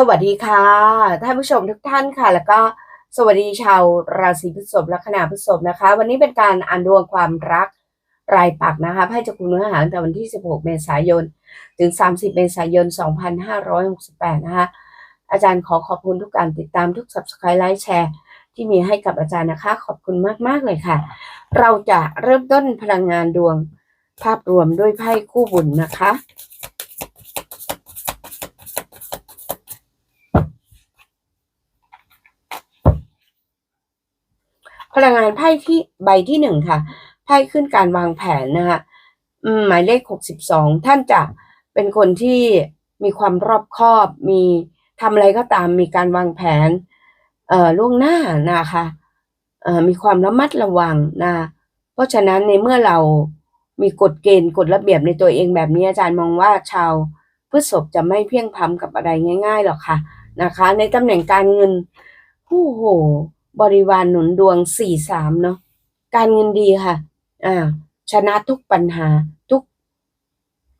สวัสดีค่ะท่านผู้ชมทุกท่านค่ะ แล้วก็สวัสดีชาวราศีพฤษภและคณะพฤษภนะคะ วันนี้เป็นการอ่านดวงความรักรายปักนะคะไพ่จะคุณเนื้อหาตั้งแต่วันที่ 16 เมษายน ถึง 30 เมษายน 2568 นะคะ อาจารย์ขอขอบคุณทุกการติดตามทุก subscribe ไลค์แชร์ที่มีให้กับอาจารย์นะคะ ขอบคุณมาก ๆ เลยค่ะ เราจะเริ่มต้นพลังงานดวงภาพรวมด้วยไพ่คู่บุญนะคะ พลังงานไพ่ที่ใบที่หนึ่งค่ะ ไพ่ขึ้นการวางแผนนะคะหมายเลขหกสิบสองท่านจะเป็นคนที่มีความรอบคอบ มีทำอะไรก็ตาม มีการวางแผน เอ่อล่วงหน้านะคะเอ่อมีความระมัดระวังนะเพราะฉะนั้นในเมื่อเรามีกฎเกณฑ์กฎระเบียบในตัวเองแบบนี้อาจารย์มองว่าชาวพฤษภจะไม่เพียงพำกับอะไรง่าย ๆหรอกค่ะนะคะ ในตำแหน่งการเงินโอ้โห บริวารหนุนดวงสี่สามเนาะการเงินดีค่ะ อ่า ชนะทุกปัญหาทุก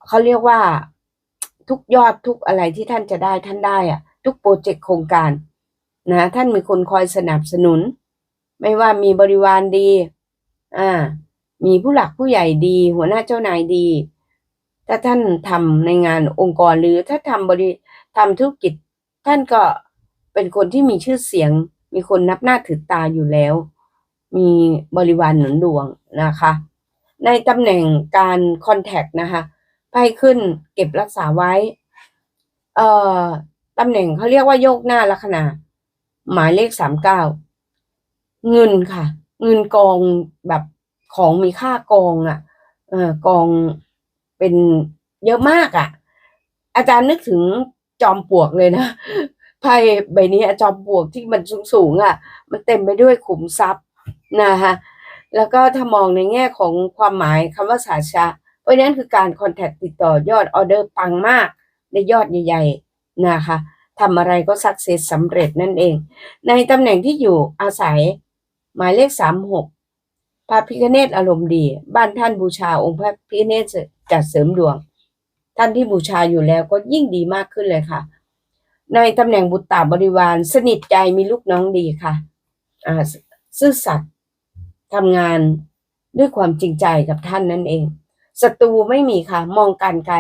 เขาเรียกว่าทุกยอดทุกอะไรที่ท่านจะได้ท่านได้อะทุกโปรเจกต์โครงการนะท่านมีคนคอยสนับสนุน ไม่ว่ามีบริวารดี อ่า มีผู้หลักผู้ใหญ่ดี หัวหน้าเจ้านายดี ถ้าท่านทำในงานองค์กรหรือถ้าทำบริทำธุรกิจ ท่านก็เป็นคนที่มีชื่อเสียง มีคนนับหน้าถือตาอยู่แล้ว มีบริวารหนุนดวงนะคะ ในตำแหน่งการคอนแทคนะคะไพ่ขึ้นเก็บรักษาไว้ เอ่อตำแหน่งเขาเรียกว่าโยกหน้าลัคนาหมายเลขสามเก้าเงินค่ะ เงินกองแบบของมีค่ากองอะ่ะ เออกองเป็นเยอะมากอะ่ะ อาจารย์นึกถึงจอมปลวกเลยนะ ไพ่ใบนี้จอมปลวกที่มันสูงๆอะ่ะ มันเต็มไปด้วยขุมทรัพย์นะคะแล้วก็ถ้ามองในแง่ของความหมายคำว่าสาชะเพราะนั้นคือการคอนแทคติดต่อยอดออเดอร์ปังมากในยอดใหญ่ๆนะคะทำอะไรก็สักเสร็จสำเร็จนั่นเอง ในตำแหน่งที่อยู่อาศัยหมายเลขสามหกพระพิฆเนศอารมณ์ดี บ้านท่านบูชาองค์พระพิฆเนศจัดเสริมดวง ท่านที่บูชาอยู่แล้วก็ยิ่งดีมากขึ้นเลยค่ะ ในตำแหน่งบุตรตาบริวาร สนิทใจมีลูกน้องดีค่ะอ่าซื่อสัตย์ทำงานด้วยความจริงใจกับท่านนั่นเองศัตรูไม่มีค่ะ มองการไกล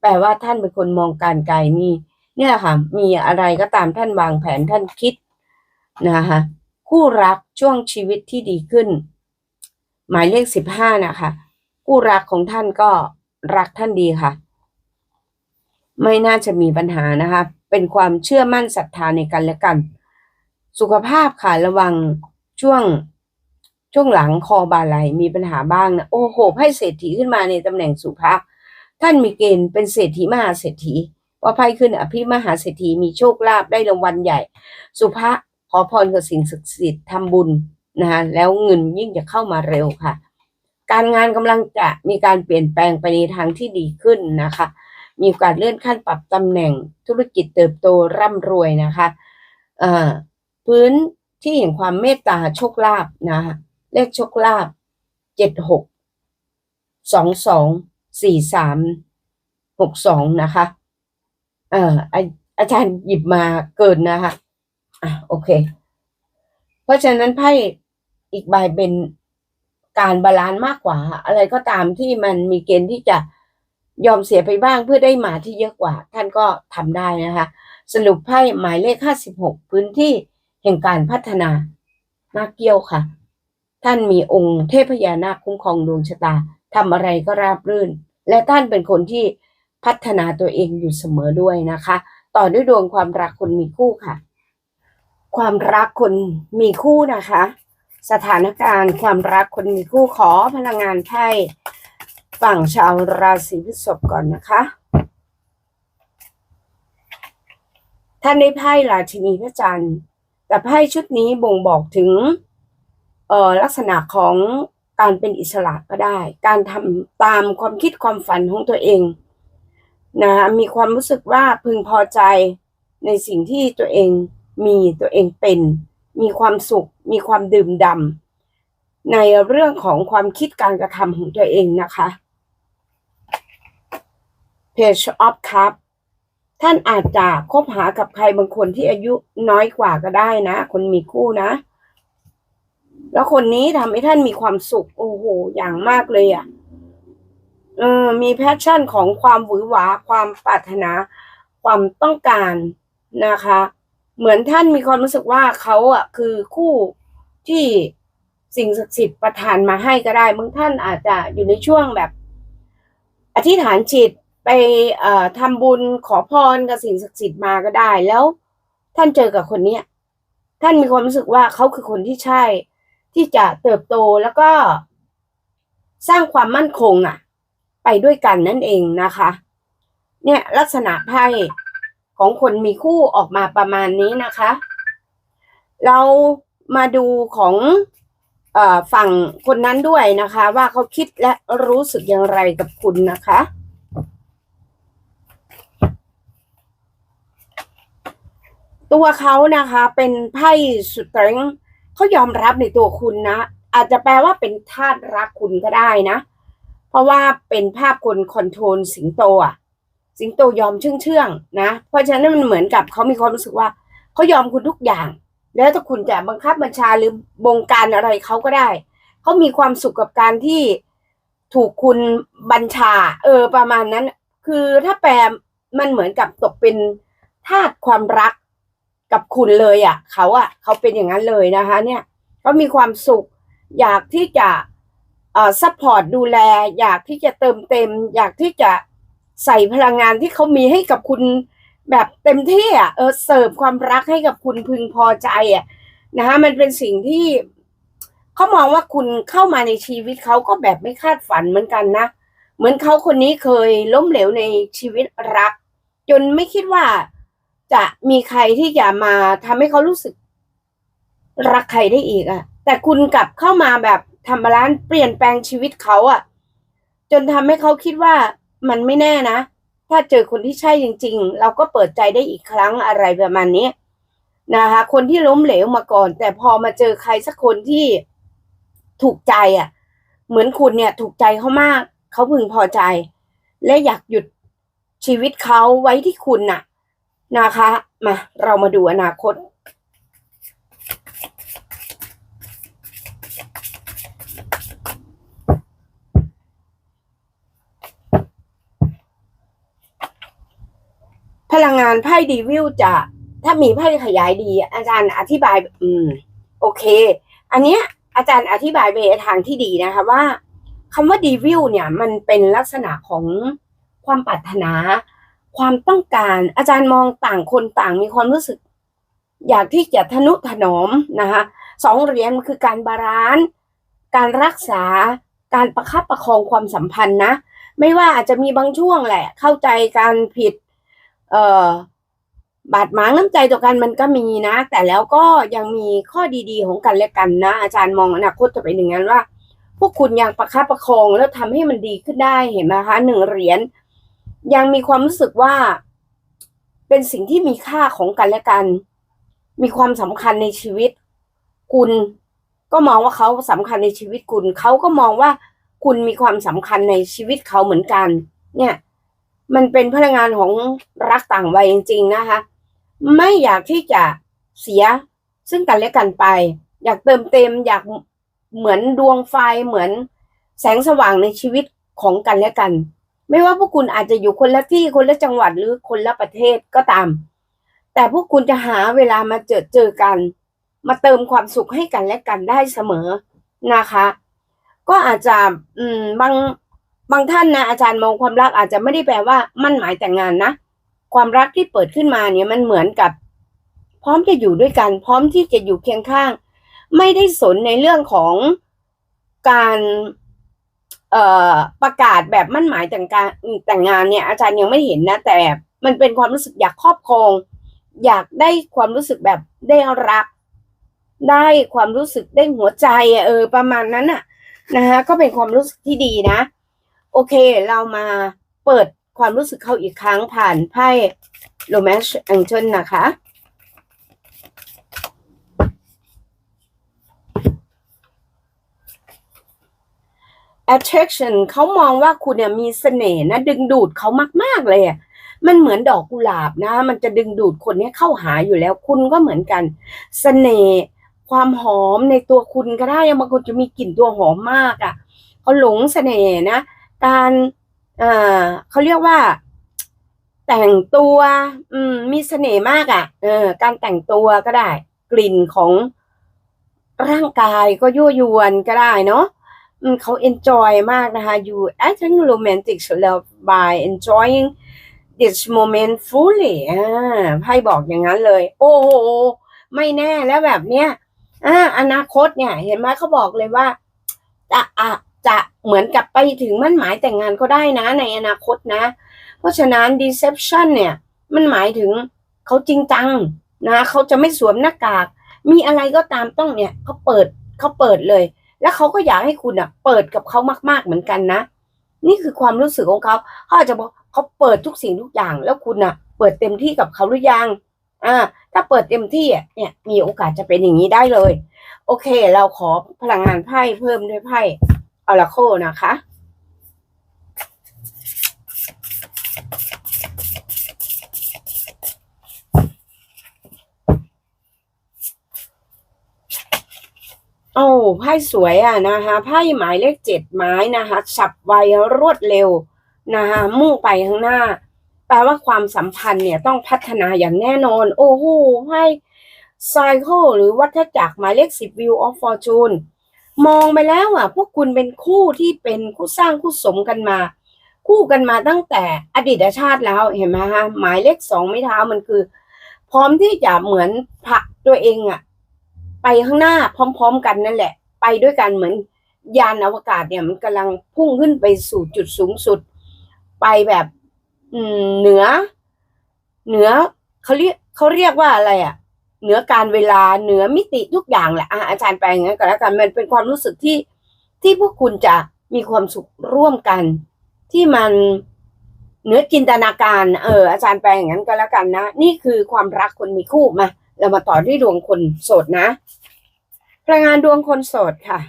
แปลว่าท่านเป็นคนมองการไกลมี เนี่ยค่ะ มีอะไรก็ตามท่านวางแผนท่านคิดนะคะคู่รักช่วงชีวิตที่ดีขึ้น หมายเลขสิบห้านะคะ คู่รักของท่านก็รักท่านดีค่ะ ไม่น่าจะมีปัญหานะคะ เป็นความเชื่อมั่นศรัทธาในกันและกัน สุขภาพค่ะระวังช่วงช่วงหลังคอบาไหลมีปัญหาบ้างนะโอ้โหไพ่เศรษฐีขึ้นมาในตำแหน่งสุภาพท่านมีเกณฑ์เป็นเศรษฐีมหาเศรษฐีว่าไพ่ขึ้นอภิมหาเศรษฐีมีโชคลาภได้รางวัลใหญ่ สุภาพขอพรกับสิ่งศักดิ์สิทธิ์ทำบุญนะคะแล้วเงินยิ่งจะเข้ามาเร็วค่ะ การงานกำลังจะมีการเปลี่ยนแปลงไปในทางที่ดีขึ้นนะคะ มีการเลื่อนขั้นปรับตำแหน่งธุรกิจเติบโตร่ำรวยนะคะพื้นที่เห็นความเมตตาโชคลาภนะคะเลขโชคลาภเจ็ดหกสองสองสี่สามหกสองนะคะเอ่ออาจารย์หยิบมาเกินนะคะอะโอเค เพราะฉะนั้นไพ่อีกใบเป็นการบาลานซ์มากกว่า อะไรก็ตามที่มันมีเกณฑ์ที่จะ ยอมเสียไปบ้างเพื่อได้มาที่เยอะกว่า ท่านก็ทำได้นะคะ สรุปไพ่หมายเลขห้าสิบหกพื้นที่แห่งการพัฒนานาเกี้ยวค่ะ ท่านมีองค์เทพยานาคคุ้มครองดวงชะตาทำอะไรก็ราบรื่น และท่านเป็นคนที่พัฒนาตัวเองอยู่เสมอด้วยนะคะ ต่อด้วยดวงความรักคนมีคู่ค่ะ ความรักคนมีคู่นะคะ สถานการณ์ความรักคนมีคู่ขอพลังงานไพ่ ฝั่งชาวราศีพฤษภก่อนนะคะ ท่านได้ไพ่ราชินีพระจันทร์ แต่ไพ่ชุดนี้บ่งบอกถึงเอ่อลักษณะของการเป็นอิสระก็ได้ การทำตามความคิดความฝันของตัวเองนะมีความรู้สึกว่าพึงพอใจในสิ่งที่ตัวเองมีตัวเองเป็น มีความสุข มีความดื่มดำในเรื่องของความคิดการกระทำของตัวเองนะคะ Page of Cup ท่านอาจจะคบหากับใครบางคนที่อายุน้อยกว่าก็ได้นะ คนมีคู่นะ แล้วคนนี้ทำให้ท่านมีความสุข โอ้โห อย่างมากเลยอะ่ะเออมีแพชชั่นของความหวือหวา ความปรารถนา ความต้องการนะคะ เหมือนท่านมีความรู้สึกว่าเขาอะคือคู่ที่สิ่งศักดิ์สิทธิ์ประทานมาให้ก็ได้บางท่านอาจจะอยู่ในช่วงแบบ อธิษฐานจิต ไปทำบุญขอพรกับสิ่งศักดิ์สิทธิ์มาก็ได้ แล้วท่านเจอกับคนเนี้ยท่านมีความรู้สึกว่าเขาคือคนที่ใช่ ที่จะเติบโตแล้วก็สร้างความมั่นคงอะ ไปด้วยกันนั่นเองนะคะ เนี่ยลักษณะไพ่ของคนมีคู่ออกมาประมาณนี้นะคะ เรามาดูของอฝั่งคนนั้นด้วยนะคะ ว่าเขาคิดและรู้สึกอย่างไรกับคุณนะคะ ตัวเขานะคะเป็นไพ่สุดเตรงเขายอมรับในตัวคุณนะ อาจจะแปลว่าเป็นทาสรักคุณก็ได้นะ เพราะว่าเป็นภาพคนคอนโทรลสิงโตอะ สิงโตยอมเชื่องเชื่องๆนะ เพราะฉะนั้นมันเหมือนกับเขามีความรู้สึกว่าเขายอมคุณทุกอย่าง แล้วถ้าคุณจะบังคับบัญชาหรือบงการอะไรเขาก็ได้เขามีความสุขกับการที่ถูกคุณบัญชา เออประมาณนั้น คือถ้าแปลมันเหมือนกับตกเป็นทาสความรัก กับคุณเลยอะเขาอะเขาเป็นอย่างนั้นเลยนะคะ เนี่ยเขามีความสุข อยากที่จะเอ่อซัพพอร์ตดูแล อยากที่จะเติมเต็ม อยากที่จะใส่พลังงานที่เขามีให้กับคุณแบบเต็มที่อะเออเสิร์ฟความรักให้กับคุณพึงพอใจอะนะคะมันเป็นสิ่งที่เขามองว่าคุณเข้ามาในชีวิตเขาก็แบบไม่คาดฝันเหมือนกันนะเหมือนเขาคนนี้เคยล้มเหลวในชีวิตรัก จนไม่คิดว่า จะมีใครที่จะมาทำให้เขารู้สึก รักใครได้อีกอะแต่คุณกลับเข้ามาแบบทำร้านเปลี่ยนแปลงชีวิตเขาอะจนทำให้เขาคิดว่ามันไม่แน่นะ ถ้าเจอคนที่ใช่จริง ๆ เราก็เปิดใจได้อีกครั้งอะไรประมาณนี้นะคะ คนที่ล้มเหลวมาก่อน แต่พอมาเจอใครสักคนที่ถูกใจอะ เหมือนคุณเนี่ย ถูกใจเขามาก เขาพึงพอใจ และอยากหยุดชีวิตเขาไว้ที่คุณน่ะ นะคะ มา เรามาดูอนาคต พลังงานไพ่ดีวิวจะ ถ้ามีไพ่ขยายดี อาจารย์อธิบาย อืม โอเค อันเนี้ย อาจารย์อธิบายไปในทางที่ดีนะคะว่าคำว่าดีวิวเนี่ย มันเป็นลักษณะของความปรารถนา ความต้องการ อาจารย์มองต่างคนต่างมีความรู้สึก อยากที่จะทนุถนอมนะคะสองเหรียญมันคือการบาลานซ์การรักษาการประคับประคองความสัมพันธ์นะ ไม่ว่าอาจจะมีบางช่วงแหละ เข้าใจการผิด เอ่อบาดหมางน้ำใจต่อกันมันก็มีนะ แต่แล้วก็ยังมีข้อดีๆของกันและกันนะ อาจารย์มองอนาคตจะเป็นอย่างนั้นว่า พวกคุณยังประคับประคองแล้วทำให้มันดีขึ้นได้เห็นไหมคะหนึ่งเหรียญ ยังมีความรู้สึกว่า เป็นสิ่งที่มีค่าของกันและกัน มีความสำคัญในชีวิต คุณก็มองว่าเขาสำคัญในชีวิตคุณ เขาก็มองว่าคุณมีความสำคัญในชีวิตเขาเหมือนกัน เนี่ย มันเป็นพลังงานของรักต่างวัยจริง ๆ นะคะ ไม่อยากที่จะเสียซึ่งกันและกันไป อยากเติมเต็มอยากเหมือนดวงไฟเหมือนแสงสว่างในชีวิตของกันและกัน ไม่ว่าพวกคุณอาจจะอยู่คนละที่คนละจังหวัดหรือคนละประเทศก็ตาม แต่พวกคุณจะหาเวลามาเจอเจอกัน มาเติมความสุขให้กันและกันได้เสมอนะคะ ก็อาจจะอืมบางบางท่านนะอาจารย์มองความรักอาจจะไม่ได้แปลว่ามั่นหมายแต่งงานนะ ความรักที่เปิดขึ้นมาเนี่ยมันเหมือนกับ พร้อมจะอยู่ด้วยกัน พร้อมที่จะอยู่เคียงข้าง ไม่ได้สนในเรื่องของการ ประกาศแบบมั่นหมายแต่งการแต่งงานเนี่ยอาจารย์ยังไม่เห็นนะ แต่มันเป็นความรู้สึกอยากครอบครอง อยากได้ความรู้สึกแบบได้รัก ได้ความรู้สึกได้หัวใจเออประมาณนั้นน่ะนะคะก็เป็นความรู้สึกที่ดีนะ โอเคเรามาเปิดความรู้สึกเขาอีกครั้งผ่านไพ่ Romance Angel นะคะ attraction เขามองว่าคุณเนี่ยมีเสน่ห์นะดึงดูดเขามากๆเลยอะมันเหมือนดอกกุหลาบนะ มันจะดึงดูดคนนี้เข้าหาอยู่แล้ว คุณก็เหมือนกันเสน่ห์ความหอมในตัวคุณก็ได้บางคนจะมีกลิ่นตัวหอมมากอะ่ะเขาหลงเสน่ห์นะ การเอ่อเขาเรียกว่า แต่งตัวอืมมีเสน่ห์มากอะ่ะ เออ การแต่งตัวก็ได้ กลิ่นของร่างกายก็ยั่วยวนก็ได้เนาะ เขา enjoy มากนะคะ you acting romantic love by enjoying this moment fully อ่าไพ่บอกอย่างนั้นเลย โอ้โห ไม่แน่แล้วแบบเนี้ยอ่าอนาคตเนี่ย เห็นไหมเขาบอกเลยว่าจะอะจะเหมือนกับไปถึงมั่นหมายแต่งงานก็ได้นะในอนาคตนะ เพราะฉะนั้น deception เนี่ย มันหมายถึงเขาจริงจังนะเขาจะไม่สวมหน้ากาก มีอะไรก็ตามต้องเนี่ยเขาเปิดเขาเปิดเลย และเขาก็อยากให้คุณอะ เปิดกับเขามาก ๆเหมือนกันนะนี่คือความรู้สึกของเขาเขาอาจจะบอกเขาเปิดทุกสิ่งทุกอย่าง แล้วคุณอะ เปิดเต็มที่กับเขาหรือยังอ่าถ้าเปิดเต็มที่อะเนี่ยมีโอกาสจะเป็นอย่างนี้ได้เลย โอเค เราขอพลังงานไพ่เพิ่มด้วยไพ่ออราโคนะคะ โอ้ไพ่สวยอะนะคะไพ่หมายเลขเจ็ดไม้นะคะฉับไวรวดเร็วนะคะมุ่งไปข้างหน้า แปลว่าความสัมพันธ์เนี่ยต้องพัฒนาอย่างแน่นอน โอ้โหไพ่ไซเคิลหรือวัฏจักรหมายเลขสิบวิวออฟฟอร์จูนมองไปแล้วอะ พวกคุณเป็นคู่ที่เป็นคู่สร้างคู่สมกันมา คู่กันมาตั้งแต่อดีตชาติแล้วเห็นไหมฮะหมายเลขสองไม้เท้ามันคือ พร้อมที่จะเหมือนผลักตัวเองอะ ไปข้างหน้าพร้อม ๆ กันนั่นแหละ ไปด้วยกันเหมือนยานอวกาศเนี่ยมันกำลังพุ่งขึ้นไปสู่จุดสูงสุด ไปแบบเหนือ เหนือเขาเรียกเขาเรียกว่าอะไรอะ เหนือการเวลาเหนือมิติทุกอย่างแหละอะอาจารย์แปอย่างนั้นก็แล้วกันมันเป็นความรู้สึกที่ที่พวกคุณจะมีความสุขร่วมกัน ที่มันเหนือจินตนาการ เออ อาจารย์แปลอย่างนั้นก็แล้วกันนะ นี่คือความรักคนมีคู่มา เรามาต่อที่ดวงคนโสดนะพลังงานดวงคนโสดค่ะ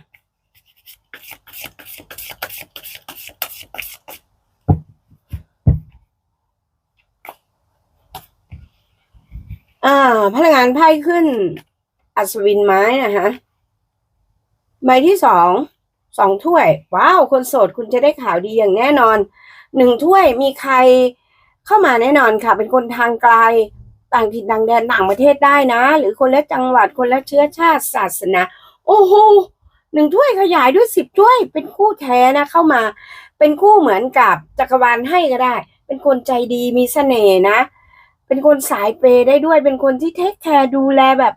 อ่า พลังงานไพ่ขึ้น อัศวินไม้นะคะใบที่สองสองถ้วย ว้าว คนโสดคุณจะได้ข่าวดีอย่างแน่นอนหนึ่งถ้วยมีใครเข้ามาแน่นอนค่ะ เป็นคนทางไกล ต่างถิ่นต่างแดนต่างประเทศได้นะ หรือคนละจังหวัดคนละเชื้อชาติศาสนา โอ้โหหนึ่งถ้วยขยายด้วยสิบถ้วย เป็นคู่แท้นะเข้ามา เป็นคู่เหมือนกับจักรวาลให้ก็ได้ เป็นคนใจดีมีเสน่ห์นะ เป็นคนสายเปยได้ด้วย เป็นคนที่เทคแคร์ดูแลแบบ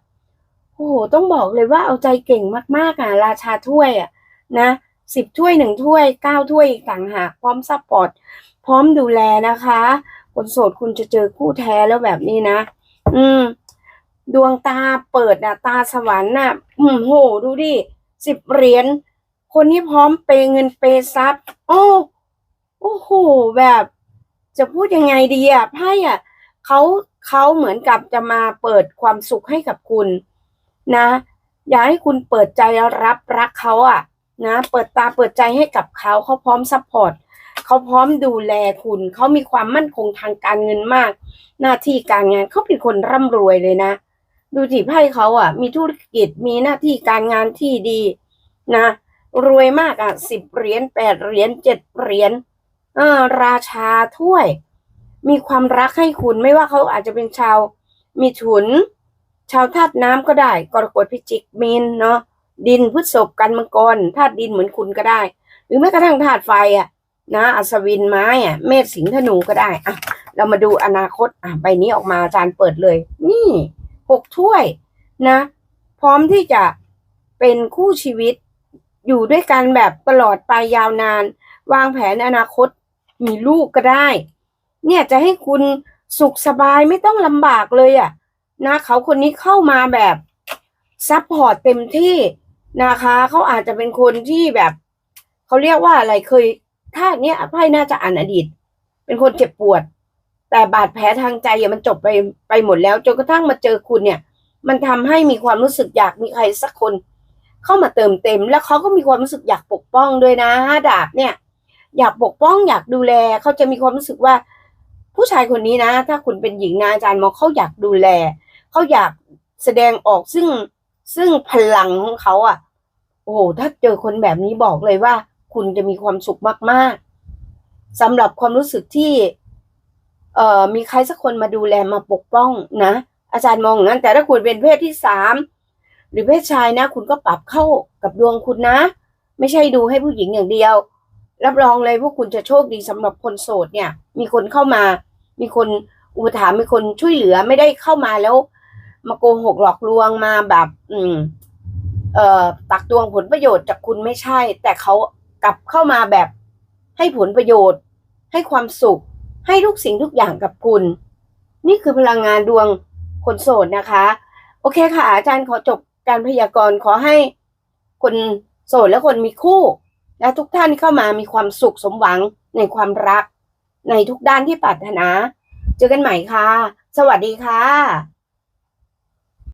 โอ้โหต้องบอกเลยว่าเอาใจเก่งมากๆอะราชาถ้วยอะนะสิบถ้วยหนึ่งถ้วยเก้าถ้วยอีกต่างหากพร้อมซัพพอร์ตพร้อมดูแลนะคะ คนโสดคุณจะเจอคู่แท้แล้วแบบนี้นะ อืม ดวงตาเปิดนะตาสวรรค์น่ะอืมโห ดูดิสิบเหรียญคนที่พร้อมเปย์เงินเปย์ทรัพย์โอ้โอ้โหแบบ จะพูดยังไงดีอะไพ่อะเขาเขาเหมือนกับจะมาเปิดความสุขให้กับคุณ นะ อยากให้คุณเปิดใจรับรักเขาอะนะ เปิดตาเปิดใจให้กับเขาเขาพร้อมซัพพอร์ต เขาพร้อมดูแลคุณ เขามีความมั่นคงทางการเงินมาก หน้าที่การงานเขาเป็นคนร่ำรวยเลยนะ ดูที่ไพ่เขาอะ มีธุรกิจมีหน้าที่การงานที่ดีนะ รวยมากอะสิบเหรียญแปดเหรียญเจ็ดเหรียญอ่าราชาถ้วย มีความรักให้คุณไม่ว่าเขาอาจจะเป็นชาว มีถุน ชาวธาตุน้ำก็ได้กรกฎพิจิกมีนเนาะดินพฤษภกันมังกรธาตุดินเหมือนคุณก็ได้ หรือแม้กระทั่งธาตุไฟอะ นะอัศวินไม้อะเมษสิงห์ธนูก็ได้อะเรามาดูอนาคตอะใบนี้ออกมาอาจารย์เปิดเลย นี่หกถ้วยนะ พร้อมที่จะเป็นคู่ชีวิตอยู่ด้วยกันแบบตลอดไปยาวนาน วางแผนอนาคตมีลูกก็ได้ เนี่ยจะให้คุณสุขสบายไม่ต้องลำบากเลยอะนะเขาคนนี้เข้ามาแบบซัพพอร์ตเต็มที่นะคะ เขาอาจจะเป็นคนที่แบบ เขาเรียกว่าอะไรเคย ถ้าเนี้ยไพ่น่าจะอ่านอดีต เป็นคนเจ็บปวด แต่บาดแผลทางใจอะมันจบไปไปหมดแล้วจนกระทั่งมาเจอคุณเนี่ย มันทำให้มีความรู้สึกอยากมีใครสักคน เข้ามาเติมเต็ม แล้วเขาก็มีความรู้สึกอยากปกป้องด้วยนะดาบเนี่ย อยากปกป้องอยากดูแลเขาจะมีความรู้สึกว่า ผู้ชายคนนี้นะ ถ้าคุณเป็นหญิงนะอาจารย์มองเขาอยากดูแลเขาอยากแสดงออกซึ่งซึ่งพลังของเขาอะ โอ้โหถ้าเจอคนแบบนี้บอกเลยว่า คุณจะมีความสุขมาก ๆสำหรับความรู้สึกที่เอ่อมีใครสักคนมาดูแลมาปกป้องนะ อาจารย์มองงนั้น แต่ถ้าคุณเป็นเพศที่สามหรือเพศชายนะ คุณก็ปรับเข้ากับดวงคุณนะ ไม่ใช่ดูให้ผู้หญิงอย่างเดียว รับรองเลยพวกคุณจะโชคดีสำหรับคนโสดเนี่ย มีคนเข้ามา มีคนอุปถัมภ์มีคนช่วยเหลือไม่ได้เข้ามาแล้ว มาโกหกหลอกลวงมาแบบ อืม เอ่อตักตวงผลประโยชน์จากคุณไม่ใช่ แต่เขา กลับเข้ามาแบบให้ผลประโยชน์ ให้ความสุข ให้ทุกสิ่งทุกอย่างกับคุณ นี่คือพลังงานดวงคนโสดนะคะ โอเคค่ะ อาจารย์ขอจบการพยากรณ์ขอให้คนโสดและคนมีคู่ และทุกท่านเข้ามามีความสุขสมหวังในความรัก ในทุกด้านที่ปรารถนา เจอกันใหม่ค่ะ สวัสดีค่ะ